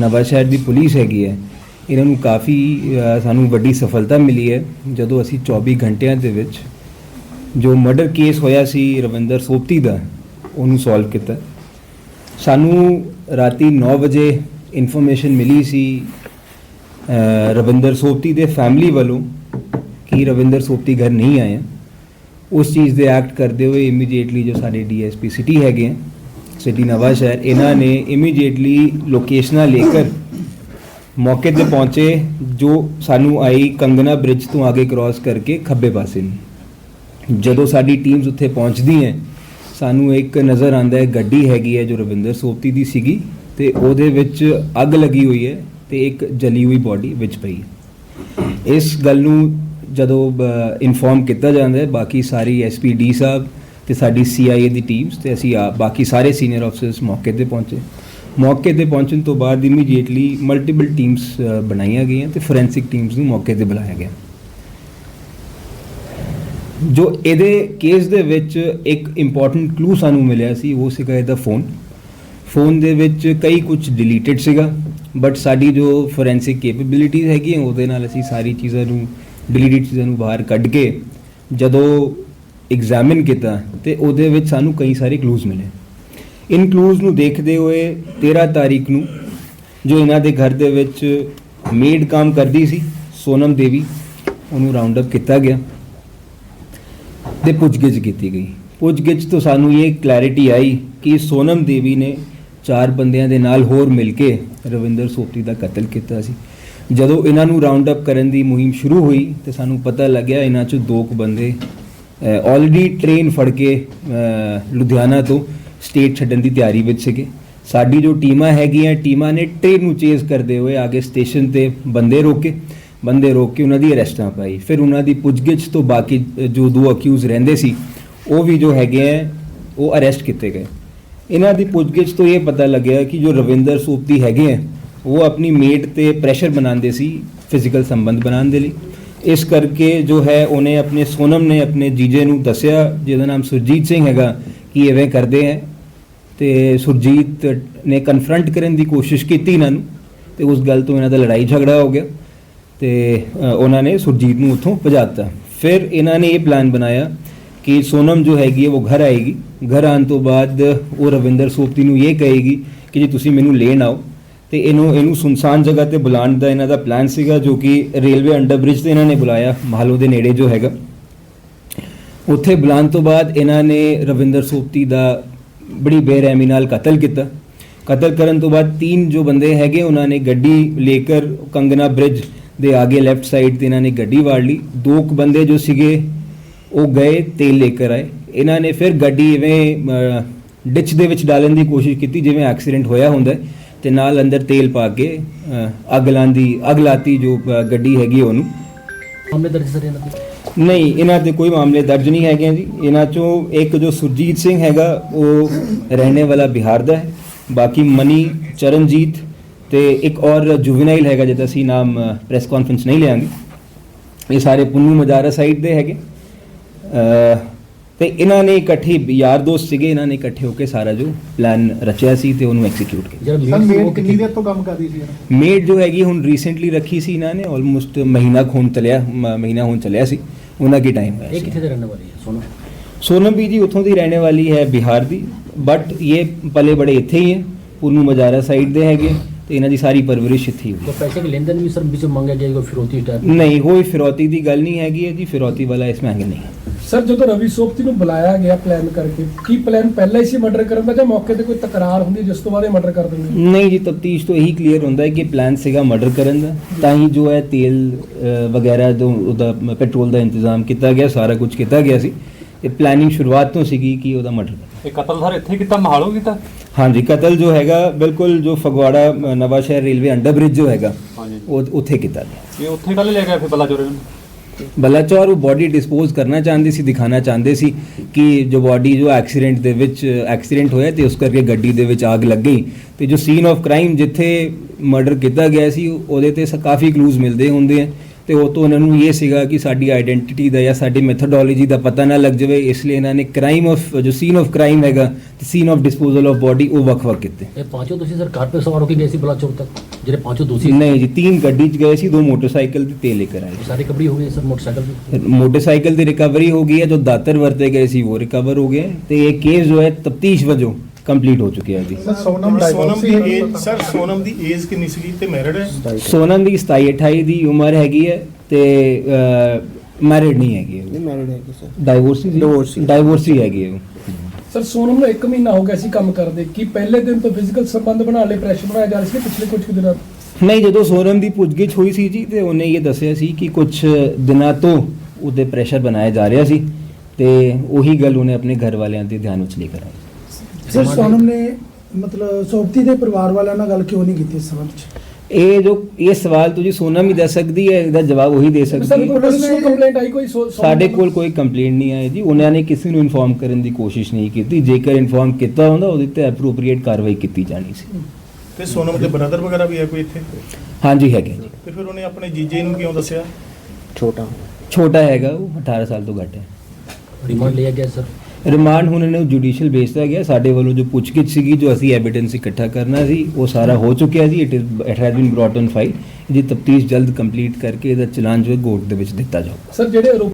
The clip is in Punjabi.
ਨਵਾਂ ਸ਼ਹਿਰ ਦੀ ਪੁਲਿਸ ਹੈਗੀ ਹੈ, ਇਹਨਾਂ ਨੂੰ ਕਾਫੀ ਸਾਨੂੰ ਵੱਡੀ ਸਫਲਤਾ ਮਿਲੀ ਹੈ। ਜਦੋਂ ਅਸੀਂ 24 ਘੰਟਿਆਂ ਦੇ ਵਿੱਚ ਜੋ ਮਰਡਰ ਕੇਸ ਹੋਇਆ ਸੀ ਰਵਿੰਦਰ ਸੋਪਤੀ ਦਾ, ਉਹਨੂੰ ਸੋਲਵ ਕੀਤਾ। ਸਾਨੂੰ ਰਾਤੀ 9 ਵਜੇ ਇਨਫੋਰਮੇਸ਼ਨ ਮਿਲੀ ਸੀ ਰਵਿੰਦਰ ਸੋਪਤੀ ਦੇ ਫੈਮਿਲੀ ਵੱਲੋਂ ਕਿ ਰਵਿੰਦਰ ਸੋਪਤੀ ਘਰ ਨਹੀਂ ਆਇਆ। ਉਸ ਚੀਜ਼ ਦੇ ਐਕਟ ਕਰਦੇ ਹੋਏ ਇਮੀਡੀਏਟਲੀ ਜੋ ਸਾਡੇ ਡੀਐਸਪੀ ਸਿਟੀ ਹੈਗੇ ਹੈ ਸਿਟੀ ਨਵਾਂ ਸ਼ਹਿਰ, ਇਹਨਾਂ ਨੇ ਇਮੀਡੀਏਟਲੀ ਲੋਕੇਸ਼ਨਾਂ ਲੇਕਰ ਮੌਕੇ ਤੇ ਪਹੁੰਚੇ, ਜੋ ਸਾਨੂੰ ਆਈ ਕੰਗਨਾ ਬ੍ਰਿਜ ਤੋਂ ਅੱਗੇ ਕ੍ਰਾਸ ਕਰਕੇ ਖੱਬੇ ਪਾਸੇ ਨੂੰ। ਜਦੋਂ ਸਾਡੀ ਟੀਮਸ ਉੱਥੇ ਪਹੁੰਚਦੀ ਹੈ, ਸਾਨੂੰ ਇੱਕ ਨਜ਼ਰ ਆਂਦਾ ਹੈ, ਗੱਡੀ ਹੈਗੀ ਹੈ ਜੋ ਰਵਿੰਦਰ ਸੋਪਤੀ ਦੀ ਸੀਗੀ ਤੇ ਉਹਦੇ ਵਿੱਚ ਅੱਗ ਲੱਗੀ ਹੋਈ ਹੈ ਤੇ ਇੱਕ ਜਲੀ ਹੋਈ ਬਾਡੀ ਵਿੱਚ ਪਈ ਹੈ। ਇਸ ਗੱਲ ਨੂੰ ਜਦੋਂ ਇਨਫੋਰਮ ਕੀਤਾ ਜਾਂਦਾ ਹੈ, ਬਾਕੀ ਸਾਰੀ ਐਸਪੀਡੀ ਸਾਹਿਬ ਤੇ ਸਾਡੀ ਸੀਆਈਏ ਦੀ ਟੀਮਸ ਤੇ ਅਸੀਂ ਆ ਬਾਕੀ ਸਾਰੇ ਸੀਨੀਅਰ ਅਫਸਰਸ ਮੌਕੇ ਤੇ ਪਹੁੰਚੇ। ਮੌਕੇ ਤੇ ਪਹੁੰਚਣ ਤੋਂ ਬਾਅਦ ਇਮੀਡੀਏਟਲੀ ਮਲਟੀਪਲ ਟੀਮਸ ਬਣਾਈਆਂ ਗਈਆਂ ਤੇ ਫੋਰੈਂਸਿਕ ਟੀਮਸ ਨੂੰ ਮੌਕੇ ਤੇ ਬੁਲਾਇਆ ਗਿਆ। ਜੋ ਇਹਦੇ ਕੇਸ ਦੇ ਵਿੱਚ ਇੱਕ ਇੰਪੋਰਟੈਂਟ ਕਲੂ ਸਾਨੂੰ ਮਿਲਿਆ ਸੀ, ਉਹ ਸੀਗਾ ਇਹਦਾ ਫੋਨ ਫੋਨ ਦੇ ਵਿੱਚ ਕਈ ਕੁਝ ਡਿਲੀਟਡ ਸੀਗਾ ਬਟ ਸਾਡੀ ਜੋ ਫੋਰੈਂਸਿਕ ਕੈਪੇਬਿਲਿਟੀਜ਼ ਹੈਗੀਆਂ, ਉਹਦੇ ਨਾਲ ਅਸੀਂ ਸਾਰੀ ਚੀਜ਼ਾਂ ਨੂੰ ਡਿਲੀਟਡ ਚੀਜ਼ਾਂ ਨੂੰ ਬਾਹਰ ਕੱਢ ਕੇ ਜਦੋਂ ਐਗਜ਼ਾਮਿਨ ਕੀਤਾ ਤੇ ਉਹਦੇ ਵਿੱਚ ਸਾਨੂੰ ਕਈ ਸਾਰੇ ਕਲੂਜ਼ ਮਿਲੇ। ਇਨ ਕਲੂਜ਼ ਨੂੰ ਦੇਖਦੇ ਹੋਏ 13 ਤਾਰੀਖ ਨੂੰ ਜੋ ਇਹਨਾਂ ਦੇ ਘਰ ਦੇ ਵਿੱਚ ਮੇਡ ਕੰਮ ਕਰਦੀ ਸੀ, ਸੋਨਮ ਦੇਵੀ, ਉਹਨੂੰ ਰਾਉਂਡ ਅਪ ਕੀਤਾ ਗਿਆ ਤੇ ਪੁੱਛਗਿੱਛ ਕੀਤੀ ਗਈ। ਪੁੱਛਗਿੱਛ ਤੋਂ ਸਾਨੂੰ ਇਹ ਕਲੈਰਿਟੀ ਆਈ ਕਿ ਸੋਨਮ ਦੇਵੀ ਨੇ ਚਾਰ ਬੰਦਿਆਂ ਦੇ ਨਾਲ ਹੋਰ ਮਿਲ ਕੇ ਰਵਿੰਦਰ ਸੋਪਤੀ ਦਾ ਕਤਲ ਕੀਤਾ ਸੀ। ਜਦੋਂ ਇਹਨਾਂ ਨੂੰ ਰਾਉਂਡ ਅਪ ਕਰਨ ਦੀ ਮੁਹਿੰਮ ਸ਼ੁਰੂ ਹੋਈ ਤੇ ਸਾਨੂੰ ਪਤਾ ਲੱਗਿਆ ਇਹਨਾਂ ਚੋਂ ਦੋ ਕੁ ਬੰਦੇ ਆਲਰੇਡੀ ਟ੍ਰੇਨ ਫੜ ਕੇ ਲੁਧਿਆਣਾ ਤੋਂ ਸਟੇਟ ਛੱਡਣ ਦੀ ਤਿਆਰੀ ਵਿੱਚ ਸੀਗੇ। ਸਾਡੀ ਜੋ ਟੀਮਾਂ ਹੈਗੀਆਂ, ਟੀਮਾਂ ਨੇ ਟ੍ਰੇਨ ਨੂੰ ਚੇਜ਼ ਕਰਦੇ ਹੋਏ ਆਗੇ ਸਟੇਸ਼ਨ ਤੇ ਬੰਦੇ ਰੋਕੇ। ਬੰਦੇ ਰੋਕ ਕੇ ਉਹਨਾਂ ਦੀ ਅਰੈਸਟਾਂ ਪਾਈ। ਫਿਰ ਉਹਨਾਂ ਦੀ ਪੁੱਛਗਿੱਛ ਤੋਂ ਬਾਕੀ ਜੋ ਦੋ ਅਕਿਊਜ਼ ਰਹਿੰਦੇ ਸੀ, ਉਹ ਵੀ ਜੋ ਹੈਗੇ ਆ, ਉਹ ਅਰੈਸਟ ਕੀਤੇ ਗਏ। ਇਹਨਾਂ ਦੀ ਪੁੱਛਗਿੱਛ ਤੋਂ ਇਹ ਪਤਾ ਲੱਗਿਆ ਕਿ ਜੋ ਰਵਿੰਦਰ ਸੂਪਤੀ ਹੈਗੇ ਆ, ਉਹ ਆਪਣੀ ਮੇਟ ਤੇ ਪ੍ਰੈਸ਼ਰ ਬਣਾਉਂਦੇ ਸੀ ਫਿਜ਼ੀਕਲ ਸੰਬੰਧ ਬਣਾਉਣ ਦੇ ਲਈ। ਇਸ ਕਰਕੇ ਜੋ ਹੈ, ਉਹਨੇ ਆਪਣੇ ਸੋਨਮ ਨੇ ਆਪਣੇ ਜੀਜੇ ਨੂੰ ਦੱਸਿਆ, ਜਿਹਦਾ ਨਾਮ ਸੁਰਜੀਤ ਸਿੰਘ ਹੈਗਾ, ਕਿ ਐਵੇਂ ਕਰਦੇ ਆ ਤੇ ਸੁਰਜੀਤ ਨੇ ਕਨਫਰੰਟ ਕਰਨ ਦੀ ਕੋਸ਼ਿਸ਼ ਕੀਤੀ ਇਹਨਾਂ ਨੂੰ, ਤੇ ਉਸ ਗੱਲ ਤੋਂ ਇਹਨਾਂ ਦਾ ਲੜਾਈ ਝਗੜਾ ਹੋ ਗਿਆ। ਤੇ ਉਹਨਾਂ ਨੇ ਸੁਰਜੀਤ ਨੂੰ ਉੱਥੋਂ ਭਜਾਤਾ। ਫਿਰ ਇਹਨਾਂ ਨੇ ਇਹ ਪਲਾਨ ਬਣਾਇਆ ਕਿ ਸੋਨਮ ਜੋ ਹੈਗੀ ਹੈ ਉਹ ਘਰ ਆਏਗੀ। ਘਰ ਆਉਣ ਤੋਂ ਬਾਅਦ ਉਹ ਰਵਿੰਦਰ ਸੋਪਤੀ ਨੂੰ ਇਹ ਕਹੇਗੀ ਕਿ ਜੇ ਤੁਸੀਂ ਮੈਨੂੰ ਲੈਣ ਆਓ। ਤੇ ਇਹਨੂੰ ਇਹਨੂੰ ਸੁਨਸਾਨ ਜਗ੍ਹਾ ਤੇ ਬੁਲਾਉਣ ਦਾ ਇਹਨਾਂ ਦਾ ਪਲਾਨ ਸੀਗਾ, ਜੋ ਕਿ ਰੇਲਵੇ ਅੰਡਰਬ੍ਰਿਜ ਤੇ ਇਹਨਾਂ ਨੇ ਬੁਲਾਇਆ ਮਾਲੋ ਦੇ ਨੇੜੇ ਜੋ ਹੈਗਾ। ਉੱਥੇ ਬੁਲਾਉਣ ਤੋਂ ਬਾਅਦ ਇਹਨਾਂ ਨੇ ਰਵਿੰਦਰ ਸੋਪਤੀ ਦਾ ਬੜੀ ਬੇਰਹਿਮੀ ਨਾਲ ਕਤਲ ਕੀਤਾ। ਕਤਲ ਕਰਨ ਤੋਂ ਬਾਅਦ ਤਿੰਨ ਜੋ ਬੰਦੇ ਹੈਗੇ, ਉਹਨਾਂ ਨੇ ਗੱਡੀ ਲੇਕਰ ਕੰਗਨਾ ਬ੍ਰਿਜ ਦੇ ਆਗੇ ਲੈਫਟ ਸਾਈਡ ਤੇ ਇਹਨਾਂ ਨੇ ਗੱਡੀ ਵਾੜ ਲਈ। ਦੋ ਕੁ ਬੰਦੇ ਜੋ ਸੀਗੇ, ਉਹ ਗਏ ਤੇਲ ਲੇਕਰ ਆਏ। ਇਹਨਾਂ ਨੇ ਫਿਰ ਗੱਡੀ ਇਵੇਂ ਡਿਚ ਦੇ ਵਿੱਚ ਡਾਲਣ ਦੀ ਕੋਸ਼ਿਸ਼ ਕੀਤੀ, ਜਿਵੇਂ ਐਕਸੀਡੈਂਟ ਹੋਇਆ ਹੁੰਦਾ ਤੇ ਨਾਲ ਅੰਦਰ ਤੇਲ ਪਾ ਕੇ ਅੱਗ ਲਾਉਣ ਦੀ ਅੱਗ ਲਾਤੀ ਜੋ ਗੱਡੀ ਹੈਗੀ ਉਹਨੂੰ। ਮਾਮਲੇ ਦਰਜ ਸਰ ਇਹਨਾਂ ਨਹੀਂ ਇਹਨਾਂ ਤੇ ਕੋਈ ਮਾਮਲੇ ਦਰਜ ਨਹੀਂ ਹੈਗੇ ਜੀ। ਇਹਨਾਂ ਚੋਂ ਇੱਕ ਜੋ ਸੁਰਜੀਤ ਸਿੰਘ ਹੈਗਾ ਉਹ ਰਹਿਣੇ ਵਾਲਾ ਬਿਹਾਰ ਦਾ ਹੈ। ਬਾਕੀ ਮਨੀ ਚਰਨਜੀਤ ਤੇ ਇੱਕ ਔਰ ਜੁਵਨਾਈਲ ਹੈਗਾ ਜਿਹਦਾ ਅਸੀਂ ਨਾਮ ਪ੍ਰੈਸ ਕਾਨਫਰੰਸ ਨਹੀਂ ਲਿਆਂਗੇ। ਇਹ ਸਾਰੇ ਪੁੰਨੂ ਮਜਾਰਾ ਸਾਈਡ ਦੇ ਹੈਗੇ। ਤੇ ਇਹਨਾਂ ਨੇ ਇਕੱਠੇ ਯਾਰ ਦੋਸਤ ਸੀਗੇ ਇਹਨਾਂ ਨੇ ਇਕੱਠੇ ਹੋ ਕੇ ਸਾਰਾ ਜੋ ਪਲਾਨ ਰਚਿਆ ਸੀ ਤੇ ਉਹਨੂੰ ਐਕਸੀਕਿਊਟ ਕੀਤਾ ਜਿਹੜਾ ਸਰ ਮੇਨ ਸੀ ਉਹ ਮੇਡ ਕਿੰਨੀ ਕਿੱਥੇ ਦੇਰ ਤੋਂ ਕੰਮ ਕਰਦੀ ਸੀ ਇਹਨਾਂ ਮੇਡ ਜੋ ਹੈਗੀ ਹੁਣ ਰੀਸੈਂਟਲੀ ਰੱਖੀ ਸੀ ਇਹਨਾਂ ਨੇ ਆਲਮੋਸਟ ਮਹੀਨਾ ਖੂਨ ਚਲਿਆ ਮ- ਮਹੀਨਾ ਹੁਣ ਚਲਿਆ ਸੀ ਉਹਨਾਂ ਕੀ ਟਾਈਮ ਹੋਇਆ ਇਹ ਸੀ ਕਿੱਥੇ ਦੇ ਰਹਿਣ ਵਾਲੀ ਹੈ ਸੋਨਮ सोनम भी जी उतों ਦੀ ਰਹਿਣੇ ਵਾਲੀ ਹੈ ਬਿਹਾਰ ਦੀ ਬਟ ਇਹ ਪਲੇ ਬੜੇ ਇੱਥੇ ਹੀ ਹੈ ਪੁੰਨੂ ਮਜਾਰਾ ਸਾਈਡ ਦੇ ਹੈਗੇ ਤੇ ਇਹਨਾਂ ਦੀ ਸਾਰੀ ਪਰਵਰਿਸ਼ ਇੱਥੇ ਹੋਈ। ਕੋਈ ਪੈਸੇ ਦੇ ਲੈਣ ਵੀ ਸਰ ਵਿੱਚ ਮੰਗਿਆ ਗਿਆ ਕੋਈ ਫਿਰੌਤੀ ਟਾਈਪ ਨਹੀਂ ਕੋਈ ਫਿਰੌਤੀ ਦੀ ਗੱਲ ਨਹੀਂ ਹੈਗੀ ਹੈ ਜੀ ਵਾਲਾ ਇਸ ਮੈਂ ਨਹੀਂ ਸਰ ਜਦੋਂ ਰਵੀ ਸੋਪਤੀ ਨੂੰ ਬੁਲਾਇਆ ਗਿਆ ਪਲਾਨ ਕਰਕੇ ਕੀ ਪਲਾਨ ਪਹਿਲਾਂ ਹੀ ਸੀ ਮਰਡਰ ਕਰਨ ਦਾ ਜਾਂ ਮੌਕੇ ਤੇ ਕੋਈ ਤਕਰਾਰ ਹੁੰਦੀ ਜਿਸ ਤੋਂ ਬਾਅਦ ਇਹ ਮਰਡਰ ਕਰ ਦਿੰਦੇ ਨਹੀਂ ਜੀ ਤਫਤੀਸ਼ ਤੋਂ ਇਹੀ ਕਲੀਅਰ ਹੁੰਦਾ ਹੈ ਕਿ ਪਲਾਨ ਸੀਗਾ ਮਰਡਰ ਕਰਨ ਦਾ। ਤਾਂ ਹੀ ਜੋ ਹੈ ਤੇਲ ਵਗੈਰਾ ਜੋ ਪੈਟਰੋਲ ਦਾ ਇੰਤਜ਼ਾਮ ਕੀਤਾ ਗਿਆ ਸਾਰਾ ਕੁਝ ਕੀਤਾ ਗਿਆ ਸੀ। ਇਹ ਪਲੈਨਿੰਗ ਸ਼ੁਰੂਆਤ ਤੋਂ ਸੀਗੀ ਕਿ ਉਹਦਾ ਮਰਡਰ ਇਹ ਕਤਲ ਸਰ ਇੱਥੇ ਕੀਤਾ ਮਹਾਲੋ ਕੀਤਾ? ਹਾਂਜੀ ਕਤਲ ਜੋ ਹੈਗਾ ਬਿਲਕੁਲ ਜੋ ਫਗਵਾੜਾ ਨਵਾਂ ਸ਼ਹਿਰ ਰੇਲਵੇ ਅੰਡਰ ਬ੍ਰਿਜ ਜੋ ਹੈਗਾ ਹਾਂਜੀ। ਉਹ ਉੱਥੇ ਕੀਤਾ ਗਿਆ। ਇਹ ਉੱਥੇ ਕੱਲ ਲੈ ਗਿਆ ਫਿਰ ਬੱਲਾ ਚੋਰੇ ਨੂੰ? ਬਲਾਚੌਰ ਉਹ ਬਾਡੀ ਡਿਸਪੋਜ਼ ਕਰਨਾ ਚਾਹੁੰਦੇ ਸੀ ਦਿਖਾਣਾ ਚਾਹੁੰਦੇ ਸੀ ਕਿ ਜੋ ਬਾਡੀ ਜੋ ਐਕਸੀਡੈਂਟ ਦੇ ਵਿੱਚ ਐਕਸੀਡੈਂਟ ਹੋਇਆ ਤੇ ਉਸ ਕਰਕੇ ਗੱਡੀ ਦੇ ਵਿੱਚ ਆਗ ਲੱਗ ਗਈ ਤੇ ਜੋ ਸੀਨ ਆਫ ਕ੍ਰਾਈਮ ਜਿੱਥੇ ਮਰਡਰ ਕੀਤਾ ਗਿਆ ਸੀ ਉਹਦੇ ਤੇ ਕਾਫੀ ਕਲੂਜ਼ ਮਿਲਦੇ ਹੁੰਦੇ ਆ। ਤੇ ਉਹ ਤੋਂ ਉਹਨਾਂ ਨੂੰ ਇਹ ਸੀਗਾ ਕਿ ਸਾਡੀ ਆਇਡੈਂਟੀਟੀ ਦਾ ਜਾਂ ਸਾਡੀ ਮੈਥਡੋਲੋਜੀ ਦਾ ਪਤਾ ਨਾ ਲੱਗ ਜਾਵੇ ਇਸ ਲਈ ਇਹਨਾਂ ਨੇ ਕ੍ਰਾਈਮ ਆਫ ਜੋ ਸੀਨ ਆਫ ਕ੍ਰਾਈਮ ਹੈਗਾ ਤੇ scene of disposal of body ਉਹ ਵੱਖ-ਵੱਖ ਕੀਤੇ। ਇਹ ਪਾਂਚੋ ਤੁਸੀਂ ਸਰਕਾਰ ਤੇ ਸਵਾਰ ਹੋ ਕੇ ਗਏ ਸੀ ਤੱਕ? ਜਿਹੜੇ ਪਾਂਚੋ ਦੋਸ਼ੀ ਨਹੀਂ ਜੀ ਤਿੰਨ ਗੱਡੀ 'ਚ ਗਏ ਸੀ ਦੋ ਮੋਟਰਸਾਈਕਲ ਤੇ ਤੇ ਲੈ ਕੇ ਆਏ ਸਾਰੀ ਰਿਕਵਰੀ ਹੋ ਗਈ ਸਰ ਮੋਟਰਸਾਈਕਲ ਦੀ? ਮੋਟਰਸਾਈਕਲ ਦੀ ਰਿਕਵਰੀ ਹੋ ਗਈ ਹੈ ਜੋ ਦਾਤਰ ਵਰਤੇ ਗਏ ਸੀ ਉਹ ਰਿਕਵਰ ਹੋ ਗਏ। ਤੇ ਇਹ ਕੇਸ ਜੋ ਹੈ ਤਪਤੀਸ਼ ਵਜੋਂ ਕੰਪਲੀਟ ਹੋ ਚੁੱਕਿਆ ਜੀ। ਸਰ ਸੋਨਮ ਸੋਨਮ ਦੀ ਏਜ ਸਰ ਸੋਨਮ ਦੀ ਏਜ ਕਿੰਨੀ ਸੀਗੀ ਤੇ ਮੈਰਿਡ ਹੈ? ਸੋਨਮ ਦੀ 27 28 ਦੀ ਉਮਰ ਹੈਗੀ ਹੈ ਤੇ ਮੈਰਿਡ ਨਹੀਂ ਹੈਗੀ ਨਹੀਂ ਉਹ ਮੈਰਿਡ ਹੈਗੇ ਸਰ। Divorcee Divorcee। ਡਾਈਵੋਰਸੀ ਹੈਗੀ ਹੈ ਉਹ। ਸਰ ਸੋਨਮ ਨੂੰ 1 ਮਹੀਨਾ ਹੋ ਗਿਆ ਸੀ ਕੰਮ ਕਰਦੇ ਕੀ ਪਹਿਲੇ ਦਿਨ ਤੋਂ ਫਿਜ਼ੀਕਲ ਸੰਬੰਧ ਬਣਾ ਲਏ ਪ੍ਰੈਸ਼ਰ ਬਣਾਇਆ ਜਾ ਰਿਹਾ ਸੀ ਪਿਛਲੇ ਕੁਝ ਕੁ ਦਿਨਾਂ ਤੋਂ? ਨਹੀਂ ਜਦੋਂ ਸੋਨਮ ਦੀ ਪੁੱਛਗਿੱਛ ਹੋਈ ਸੀ ਜੀ ਤੇ ਉਹਨੇ ਇਹ ਦੱਸਿਆ ਸੀ ਕਿ ਕੁਝ ਦਿਨਾਂ ਤੋਂ ਉਹਦੇ ਪ੍ਰੈਸ਼ਰ ਬਣਾਇਆ ਜਾ ਰਿਹਾ ਸੀ ਤੇ ਉਹੀ ਗੱਲ ਉਹਨੇ ਆਪਣੇ ਘਰ ਵਾਲਿਆਂ ਦੇ ਧਿਆਨ ਵਿੱਚ ਲੈ ਕਰ ਆਈ ਸਰ ਸੋਨਮ ਨੇ ਮਤਲਬ ਸੋਪਤੀ ਦੇ ਪਰਿਵਾਰ ਵਾਲਿਆਂ ਨਾਲ ਗੱਲ ਕਿਉਂ ਨਹੀਂ ਕੀਤੀ ਇਸ ਸੰਬੰਧ ਇਹ ਜੋ ਇਹ ਸਵਾਲ ਤੁਸੀਂ ਸੋਨਮ ਹੀ ਦੱਸ ਸਕਦੀ ਹੈ ਇਹਦਾ ਜਵਾਬ ਉਹੀ ਦੇ ਸਕਦੀ ਹੈ। ਪੁਲਿਸ ਨੂੰ ਕੰਪਲੇਂਟ ਆਈ ਕੋਈ ਸਾਡੇ ਕੋਲ ਕੋਈ ਕੰਪਲੇਂਟ ਨਹੀਂ ਆਈ ਜੀ। ਉਹਨਾਂ ਨੇ ਕਿਸੇ ਨੂੰ ਇਨਫੋਰਮ ਕਰਨ ਦੀ ਕੋਸ਼ਿਸ਼ ਨਹੀਂ ਕੀਤੀ। ਜੇਕਰ ਇਨਫੋਰਮ ਕੀਤਾ ਹੁੰਦਾ ਉਹਦੇ ਤੇ ਐਪਰੋਪ੍ਰੀਏਟ ਕਾਰਵਾਈ ਕੀਤੀ ਜਾਣੀ ਸੀ। ਤੇ ਸੋਨਮ ਦੇ ਬ੍ਰਦਰ ਵਗੈਰਾ ਵੀ ਹੈ ਕੋਈ ਇੱਥੇ? ਹਾਂਜੀ ਹੈਗੇ ਜੀ। ਤੇ ਫਿਰ ਉਹਨੇ ਆਪਣੇ ਜੀਜੇ ਨੂੰ ਕਿਉਂ ਦੱਸਿਆ? ਛੋਟਾ। ਛੋਟਾ ਹੈਗਾ ਉਹ 18 ਸਾਲ ਤੋਂ ਘੱਟ ਹੈ। ਰਿਮਾਂਡ ਲਿਆ ਗਿਆ ਸਰ। ਰਿਮਾਂਡ ਹੁਣ ਇਹਨੂੰ ਜੁਡੀਸ਼ੀਅਲ ਭੇਜਤਾ ਗਿਆ। ਸਾਡੇ ਵੱਲੋਂ ਜੋ ਪੁੱਛਗਿੱਛ ਸੀਗੀ, ਜੋ ਅਸੀਂ ਐਵੀਡੈਂਸ ਇਕੱਠਾ ਕਰਨਾ ਸੀ, ਉਹ ਸਾਰਾ ਹੋ ਚੁੱਕਿਆ ਜੀ। It is it has been brought on file ਜੀ ਤਫਤੀਸ਼ ਜਲਦ ਕੰਪਲੀਟ ਕਰਕੇ ਇਹਦਾ ਚਲਾਨ ਜੋ ਕੋਰਟ ਦੇ ਵਿੱਚ ਦਿੱਤਾ ਜਾਊਗਾ। ਸਰ ਜਿਹੜੇ